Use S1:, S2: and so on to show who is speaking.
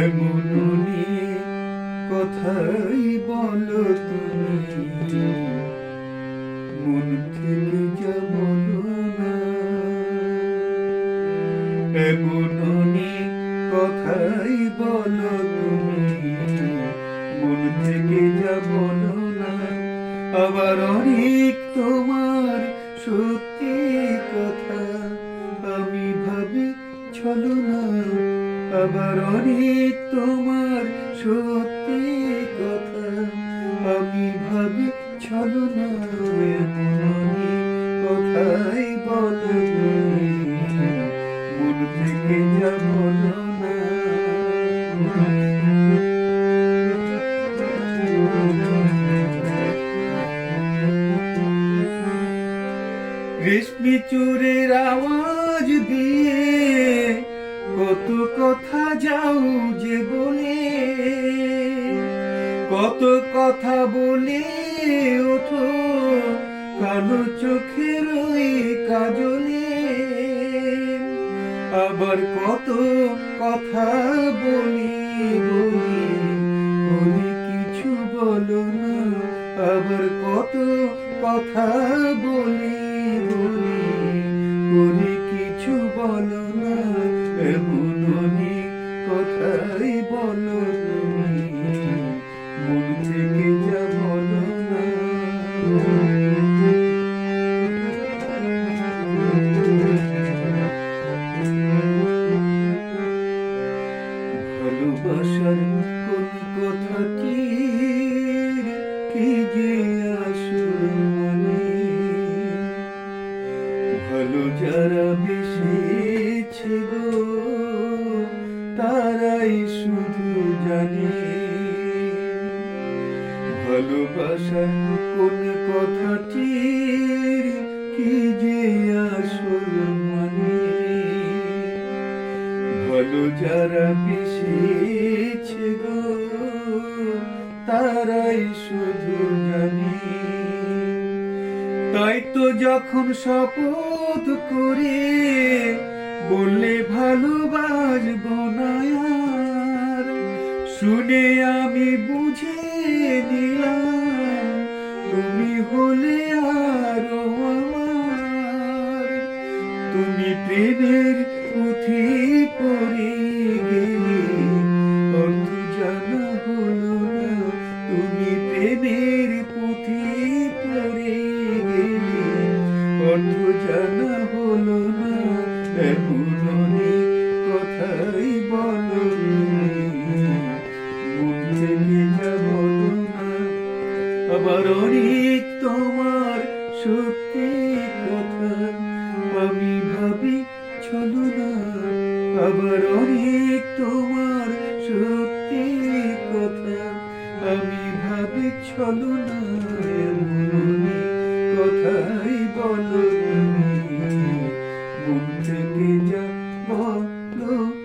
S1: এমন নিয়ে কথাই বলো তুমি। কথাই তুমি। থেকে আবার অনেক তোমার চলো আবার অনেক তোমার সত্যি কথা। আমি ভাবি চলো না এমন অনেক কথাই বলো মন থেকে যা না রেশমি চোরের আওয়াজ দিয়ে কত কথা যাও যে বলে, কত কথা বলে ওঠো কালো চোখের কাজলে, আবার কত কথা বলি বলি বলি কিছু বলো না, আবার কত কথা বলি। বলো তুমি মন ভালোবাসার কোন কথাটির কি যে আসল মানে? ভালো যারা বেশিছে গো, তারাই শুধু জানে। তাই তো যখন শপথ করে বললে ভালোবাসব না। শুনে আমি বুঝে নিলাম, তুমি হলে আরও তুমি প্রেমের পুঁথি পড়ে গেলে, অর্থ জানা হলো না। তুমি প্রেমের পুঁথি পড়ে গেলে, অর্থ জানা হলো না। সত্যি কথা আমি ভাবি, চলো না। আবার অনেক তোমার সত্যি কথা আমি ভাবি, চলো না। কথাই বলো তুমি। মন থেকে যা বলো